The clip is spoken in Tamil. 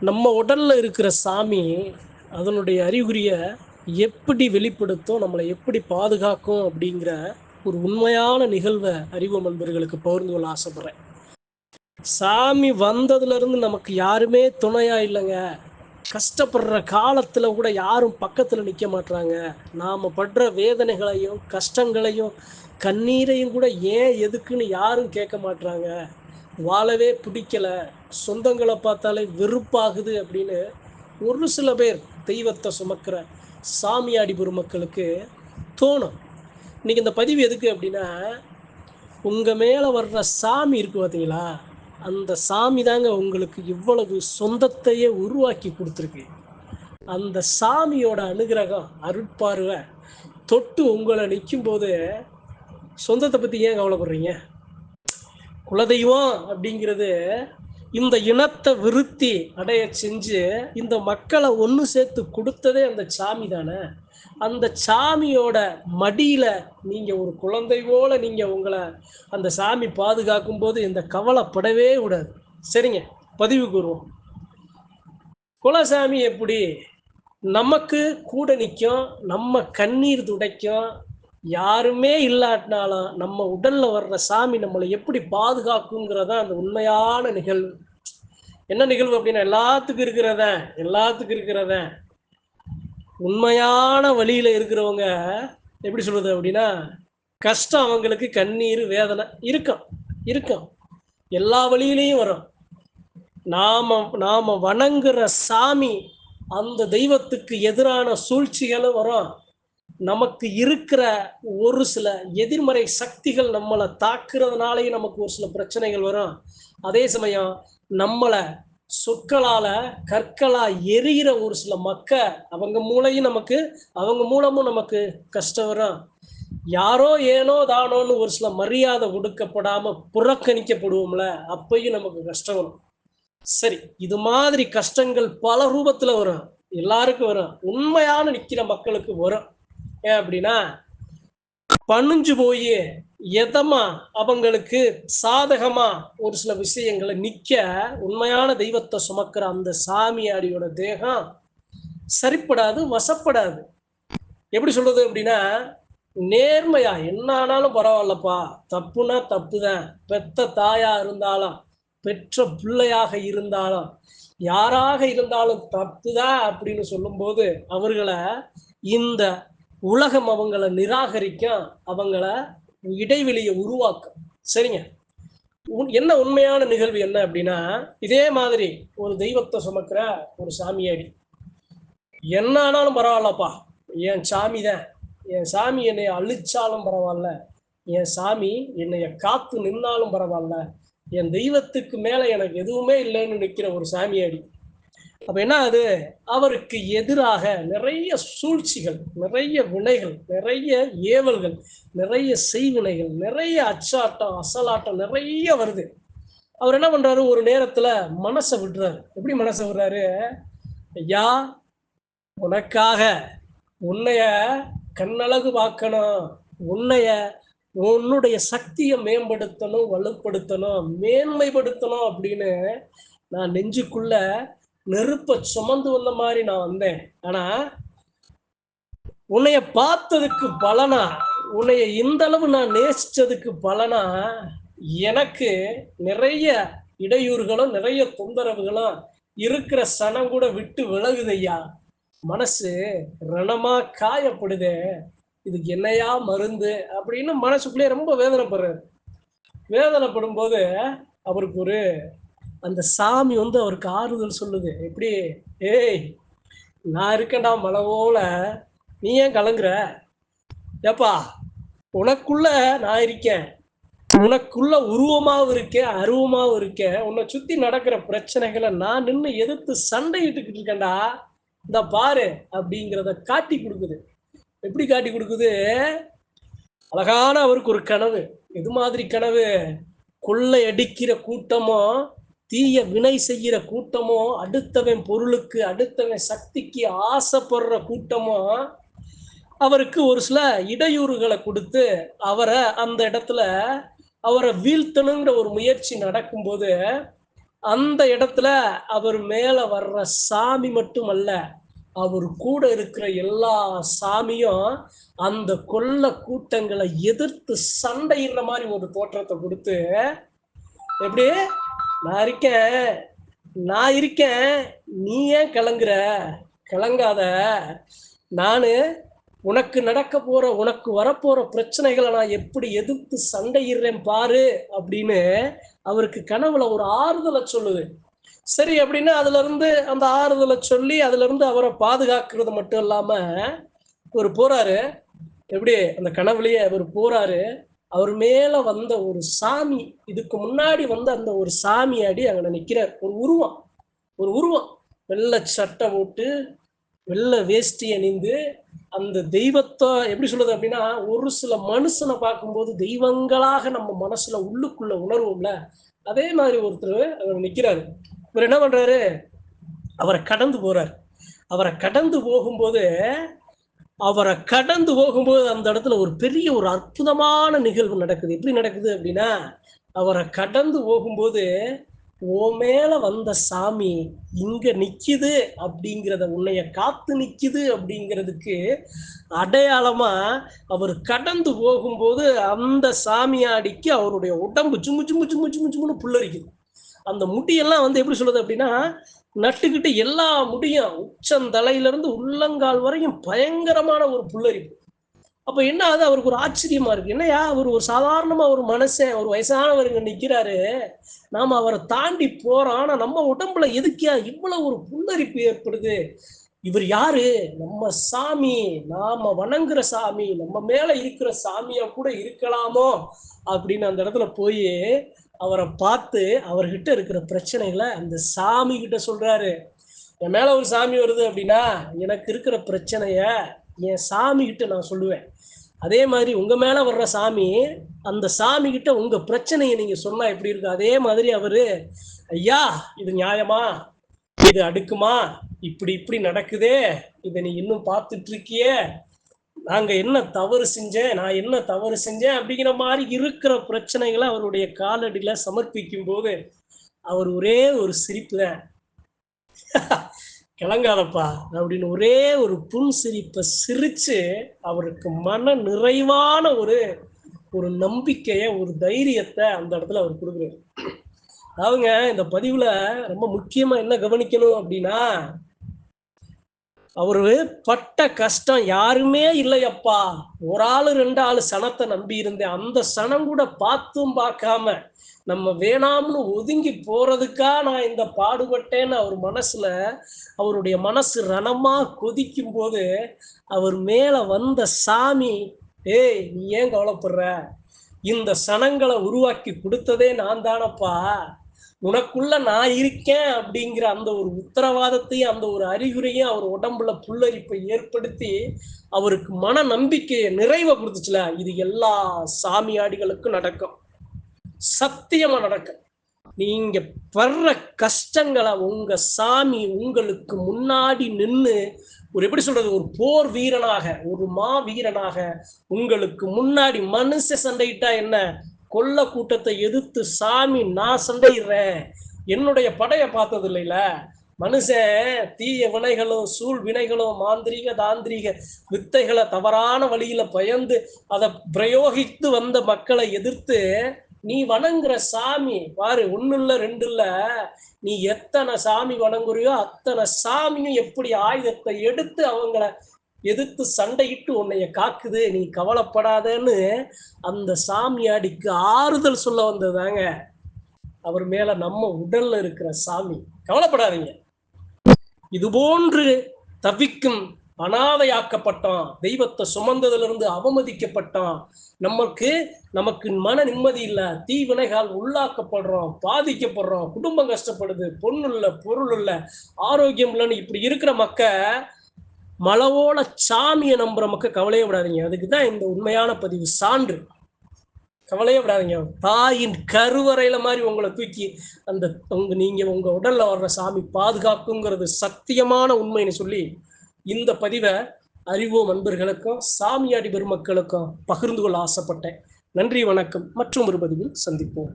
நம்ம உடல்ல இருக்கிற சாமி அதனுடைய அறிகுறிய எப்படி வெளிப்படுத்தும் நம்மளை எப்படி பாதுகாக்கும் அப்படிங்கிற ஒரு உண்மையான நிகழ்வை அறிவு நண்பர்களுக்கு பகிர்ந்து கொள்ள ஆசைப்படுறேன். சாமி வந்ததுல இருந்து நமக்கு யாருமே துணையா இல்லைங்க. கஷ்டப்படுற காலத்துல கூட யாரும் பக்கத்துல நிக்க மாட்டாங்க நாம படுற வேதனைகளையும் கஷ்டங்களையும் கண்ணீரையும் கூட ஏன் எதுக்குன்னு யாரும் கேட்க மாட்றாங்க. வாழவே பிடிக்கல. சொந்தங்களை பார்த்தாலே வெறுப்பாகுது அப்படின்னு ஒரு சில பேர் தெய்வத்தை சுமக்கிற சாமியாடி பெருமக்களுக்கு தோணும். இன்னைக்கு இந்த பதிவு எதுக்கு அப்படின்னா உங்கள் மேலே வர்ற சாமி இருக்கு பார்த்தீங்களா அந்த சாமி தாங்க உங்களுக்கு இவ்வளவு சொந்தத்தையே உருவாக்கி கொடுத்துருக்கு. அந்த சாமியோட அனுகிரகம் அருட்பார்வை தொட்டு உங்களை நிற்கும் போது சொந்தத்தை பற்றி ஏன் கவலைப்படுறீங்க? குலதெய்வம் அப்படிங்கிறது இந்த இனத்தை விருத்தி அடைய செஞ்சு இந்த மக்களை ஒன்று சேர்த்து கொடுத்ததே அந்த சாமி தானே? அந்த சாமியோட மடியில நீங்க ஒரு குழந்தை போல நீங்க உங்களை அந்த சாமி பாதுகாக்கும் போது இந்த கவலைப்படவே கூடாது. சரிங்க பதிவு கூறுவோம். குலசாமி எப்படி? நமக்கு கூட நிற்கும் நம்ம கண்ணீர் துடைக்கும் யாருமே இல்லாட்டினாலும் நம்ம உடல்ல வர்ற சாமி நம்மளை எப்படி பாதுகாக்குங்கிறதா அந்த உண்மையான நிகழ்வு. என்ன நிகழ்வு அப்படின்னா எல்லாத்துக்கும் இருக்கிறத எல்லாத்துக்கும் இருக்கிறத உண்மையான வழியில இருக்கிறவங்க எப்படி சொல்றது அப்படின்னா கஷ்டம் அவங்களுக்கு கண்ணீர் வேதனை இருக்கும் இருக்கும். எல்லா வழியிலையும் வரும். நாம நாம வணங்குற சாமி அந்த தெய்வத்துக்கு எதிரான சூழ்ச்சிகளும் வரும். நமக்கு இருக்கிற ஒரு சில எதிர்மறை சக்திகள் நம்மளை தாக்குறதுனாலேயே நமக்கு ஒரு சில பிரச்சனைகள் வரும். அதே சமயம் நம்மளை சொற்களால் கற்களாக எரிகிற ஒரு சில மக்க அவங்க மூளையும் நமக்கு அவங்க மூலமும் நமக்கு கஷ்டம் வரும். யாரோ ஏனோ தானோன்னு ஒரு சில மரியாதை கொடுக்கப்படாமல் புறக்கணிக்கப்படுவோம்ல அப்பையும் நமக்கு கஷ்டம் வரும். சரி இது மாதிரி கஷ்டங்கள் பல ரூபத்தில் வரும். எல்லாருக்கும் வரும். உண்மையான நிற்கிற மக்களுக்கு வரும். ஏன் அப்படின்னா பணிஞ்சு போய் எதமா அவங்களுக்கு சாதகமா ஒரு சில விஷயங்களை நிக்க உண்மையான தெய்வத்தை சுமக்கிற அந்த சாமியாடியோட தேகம் சரிப்படாது வசப்படாது. எப்படி சொல்றது அப்படின்னா நேர்மையா என்ன ஆனாலும் பரவாயில்லப்பா தப்புனா தப்புதான். பெத்த தாயா இருந்தாலும் பெற்ற பிள்ளையாக இருந்தாலும் யாராக இருந்தாலும் தப்புதான் அப்படின்னு சொல்லும்போது அவர்களை இந்த உலகம் அவங்கள நிராகரிக்கும் அவங்கள இடைவெளியை உருவாக்கும். சரிங்க? உன்- என்ன உண்மையான நிகழ்வு என்ன அப்படின்னா இதே மாதிரி ஒரு தெய்வத்தை சுமக்கிற ஒரு சாமியாடி என்ன ஆனாலும் பரவாயில்லப்பா. என் சாமி தான். என் சாமி என்னை அழிச்சாலும் பரவாயில்ல. என் சாமி என்னைய காத்து நின்னாலும் பரவாயில்ல. என் தெய்வத்துக்கு மேலே எனக்கு எதுவுமே இல்லைன்னு நிற்கிற ஒரு சாமியாடி அப்ப என்ன அது அவருக்கு எதிராக நிறைய சூழ்ச்சிகள் நிறைய வினைகள் நிறைய ஏவல்கள் நிறைய செய்வினைகள் நிறைய அச்சாட்டம் அசலாட்டம் நிறைய வருது. அவர் என்ன பண்றாரு? ஒரு நேரத்துல மனசை விடுறாரு. எப்படி மனசை விடுறாரு? ஐயா உனக்காக உன்னைய கண்ணழகு பார்க்கணும். உன்னைய உன்னுடைய சக்தியை மேம்படுத்தணும் வலுப்படுத்தணும் மேன்மைப்படுத்தணும் அப்படின்னு நான் நெஞ்சுக்குள்ள நெருப்ப சுமந்து வந்த மாதிரி நான் வந்தேன். ஆனா உன்னைய பார்த்ததுக்கு பலனா உன்னைய இந்த அளவு நான் நேசிச்சதுக்கு பலனா எனக்கு நிறைய இடையூறுகளும் நிறைய தொந்தரவுகளும் இருக்கிற சனம் கூட விட்டு விலகுதையா? மனசு ரணமா காயப்படுதே. இதுக்கு என்னையா மருந்து? அப்படின்னு மனசுக்குள்ளேயே ரொம்ப வேதனைப்படுறாரு. வேதனைப்படும் போது அவருக்கு ஒரு அந்த சாமி வந்து அவருக்கு ஆறுதல் சொல்லுது. எப்படி? ஏய் நான் இருக்கேன்டா மலை போல நீ ஏன் கலங்குற? ஏப்பா உனக்குள்ள நான் இருக்கேன். உனக்குள்ள உருவமாவும் இருக்கேன் அருவமாவும் இருக்கேன் உன்னை சுத்தி நடக்கிற பிரச்சனைகளை நான் நின்று எதிர்த்து சண்டையிட்டுக்கிட்டு இருக்கேன்டா. இந்த பாரு அப்படிங்கிறத காட்டி கொடுக்குது. எப்படி காட்டி கொடுக்குது? அழகான அவருக்கு ஒரு கனவு. எது மாதிரி கனவு? கொள்ளை அடிக்கிற கூட்டமோ தீய வினை செய்கிற கூட்டமோ அடுத்தவன் பொருளுக்கு அடுத்தவன் சக்திக்கு ஆசைப்படுற கூட்டமோ அவருக்கு ஒரு சில இடையூறுகளை கொடுத்து அவரை அந்த இடத்துல அவரை வீழ்த்தணுங்கிற ஒரு முயற்சி நடக்கும்போது அந்த இடத்துல அவர் மேல வர்ற சாமி மட்டும் அல்ல அவர் கூட இருக்கிற எல்லா சாமியும் அந்த கொல்ல கூட்டங்களை எதிர்த்து சண்டையிடுற மாதிரி ஒரு தோற்றத்தை கொடுத்து எப்படி நான் இருக்கேன். நான் இருக்கேன். நீ ஏன் கலங்குற? கலங்காத. நான் உனக்கு நடக்க போற உனக்கு வரப்போற பிரச்சனைகளை நான் எப்படி எதிர்த்து சண்டையிடுறேன் பாரு அப்படின்னு அவருக்கு கனவுல ஒரு ஆறுதலை சொல்லுது. சரி அப்படின்னா அதுல இருந்து அந்த ஆறுதலை சொல்லி அதுல இருந்து அவரை பாதுகாக்கிறது மட்டும் இல்லாம ஒரு போறாரு. எப்படி? அந்த கனவுலயே அவர் போறாரு. அவர் மேல வந்த ஒரு சாமி இதுக்கு முன்னாடி வந்த அந்த ஒரு சாமியாடி அங்க நிற்கிறார் ஒரு உருவம் ஒரு உருவம். வெள்ளை சட்டை போட்டு வெள்ளை வேஷ்டி அணிந்து அந்த தெய்வத்தை எப்படி சொல்றது அப்படின்னா ஒரு சில மனுஷனை பார்க்கும்போது தெய்வங்களாக நம்ம மனசுல உள்ளுக்குள்ள உணர்வோம்ல அதே மாதிரி ஒருத்தர் அவர் நிற்கிறாரு இவர் என்ன பண்றாரு? அவரை கடந்து போறார். அவரை கடந்து போகும்போது அவரை கடந்து போகும்போது அந்த இடத்துல ஒரு பெரிய ஒரு அற்புதமான நிகழ்வு நடக்குது. எப்படி நடக்குது அப்படின்னா அவரை கடந்து போகும்போது ஓ மேல வந்த சாமி இங்க நிக்குது அப்படிங்கிறத உன்னைய காத்து நிக்குது அப்படிங்கிறதுக்கு அடையாளமா அவர் கடந்து போகும்போது அந்த சாமியாடிக்கு அவருடைய உடம்பு சும்மு சும்மு சும்மு சும்மு சும்முன்னு புல்லரிக்குது. அந்த முட்டியெல்லாம் வந்து எப்படி சொல்லுது அப்படின்னா நட்டுக்கிட்டு எல்லா முடியும். உச்சந்தலையில இருந்து உள்ளங்கால் வரையும் பயங்கரமான ஒரு புல்லரிப்பு. அப்ப என்ன ஆகுது? அவருக்கு ஒரு ஆச்சரியமா இருக்கு. என்னையா அவர் ஒரு சாதாரணமா ஒரு மனுஷன் ஒரு வயசானவருங்க நிக்கிறாரு. நாம அவரை தாண்டி போறோம். ஆனா நம்ம உடம்புல எதுக்கியா இவ்வளவு ஒரு புல்லரிப்பு ஏற்படுது? இவர் யாரு? நம்ம சாமி. நாம வணங்குற சாமி. நம்ம மேல இருக்கிற சாமியா கூட இருக்கலாமோ? அப்படின்னு அந்த இடத்துல போய் அவரை பார்த்து அவர்கிட்ட இருக்கிற பிரச்சனைகளை அந்த சாமி கிட்ட சொல்றாரு. என் மேல ஒரு சாமி வருது அப்படின்னா எனக்கு இருக்கிற பிரச்சனைய என் சாமி கிட்ட நான் சொல்லுவேன். அதே மாதிரி உங்க மேல வர்ற சாமி அந்த சாமி கிட்ட உங்க பிரச்சனையை நீங்க சொன்னா எப்படி இருக்கு அதே மாதிரி அவரு ஐயா இது நியாயமா? இது அடுக்குமா? இப்படி இப்படி நடக்குதே. இதை நீ இன்னும் பார்த்துட்டு இருக்கியே. நாங்க என்ன தவறு செஞ்சேன் நான் என்ன தவறு செஞ்சேன் அப்படிங்கிற மாதிரி இருக்கிற பிரச்சனைகளை அவருடைய காலடியில சமர்ப்பிக்கும் போது அவர் ஒரே ஒரு சிரிப்பு தான் கிளங்காதப்பா அப்படின்னு ஒரே ஒரு புன் சிரிப்பை சிரிச்சு அவருக்கு மன நிறைவான ஒரு ஒரு நம்பிக்கைய ஒரு தைரியத்தை அந்த இடத்துல அவர் கொடுக்குறாரு. அவங்க இந்த பதிவுல ரொம்ப முக்கியமா என்ன கவனிக்கணும் அப்படின்னா அவரு பட்ட கஷ்டம் யாருமே இல்லையப்பா. ஒரு ஆளு ரெண்டு ஆளு சனத்தை நம்பி இருந்தேன் அந்த சனம் கூட பார்த்தும் பார்க்காம நம்ம வேணாம்னு ஒதுங்கி போறதுக்கா நான் இந்த பாடுபட்டேன்னு அவர் மனசுல அவருடைய மனசு ரணமா கொதிக்கும் போது அவர் மேல வந்த சாமி ஏய் நீ ஏன் கவலைப்படுற? இந்த சனங்களை உருவாக்கி கொடுத்ததே நான் தானப்பா. உனக்குள்ள நான் இருக்கேன் அப்படிங்கிற அந்த ஒரு உத்தரவாதத்தையும் அந்த ஒரு அறிகுறையும் அவர் உடம்புல புல்லரிப்பை ஏற்படுத்தி அவருக்கு மன நம்பிக்கையை நிறைவை கொடுத்துச்சுல. இது எல்லா சாமியாடிகளுக்கும் நடக்கும். சத்தியமா நடக்கும். நீங்க படுற கஷ்டங்களை உங்க சாமி உங்களுக்கு முன்னாடி நின்று ஒரு எப்படி சொல்றது ஒரு போர் வீரனாக ஒரு மா வீரனாக உங்களுக்கு முன்னாடி மனுஷ சண்டையிட்டா என்ன? கொல்ல கூட்டத்தை எதிர்த்து சாமி நான் சண்டையிடுறேன். என்னுடைய படையை பார்த்தது இல்லைல்ல மனுஷன் தீய வினைகளும் சூழ் வினைகளும் மாந்திரீக தாந்திரீக வித்தைகளை தவறான வழியில பயந்து அதை பிரயோகித்து வந்த மக்களை எதிர்த்து நீ வணங்குற சாமி பாரு ஒண்ணு இல்ல ரெண்டு இல்ல நீ எத்தனை சாமி வணங்குறியோ அத்தனை சாமியும் எப்படி ஆயுதத்தை எடுத்து அவங்கள எதிர்த்து சண்டையிட்டு உன்னைய காக்குது நீ கவலைப்படாதன்னு அந்த சாமியாடிக்கு ஆறுதல் சொல்ல வந்ததாங்க. அவர் மேல நம்ம உடல்ல இருக்கிற சாமி. கவலைப்படாதீங்க. இது போன்று தவிக்கும் அனாதையாக்கப்பட்டான் தெய்வத்தை சுமந்ததிலிருந்து அவமதிக்கப்பட்டான். நமக்கு நமக்கு மன நிம்மதி இல்ல தீவினைகால் உள்ளாக்கப்படுறோம் பாதிக்கப்படுறோம் குடும்பம் கஷ்டப்படுது பொண்ணு இல்லை பொருள் இல்லை ஆரோக்கியம் இல்லைன்னு இப்படி இருக்கிற மக்க மலவோல சாமியை நம்புற மக்கள் கவலையே விடாதீங்க அதுக்கு தான் இந்த உண்மையான பதிவு சான்று. கவலையே விடாதீங்க தாயின் கருவறையில மாதிரி உங்களை தூக்கி அந்த உங்க நீங்க உங்க உடல்ல வர்ற சாமி பாதுகாக்குங்கிறது சத்தியமான உண்மைன்னு சொல்லி இந்த பதிவை அறிவோம் அன்பர்களுக்கும் சாமியாடி பெருமக்களுக்கும் பகிர்ந்து கொள்ள ஆசைப்பட்டேன். நன்றி வணக்கம். மற்றும் ஒரு பதிவில் சந்திப்போம்.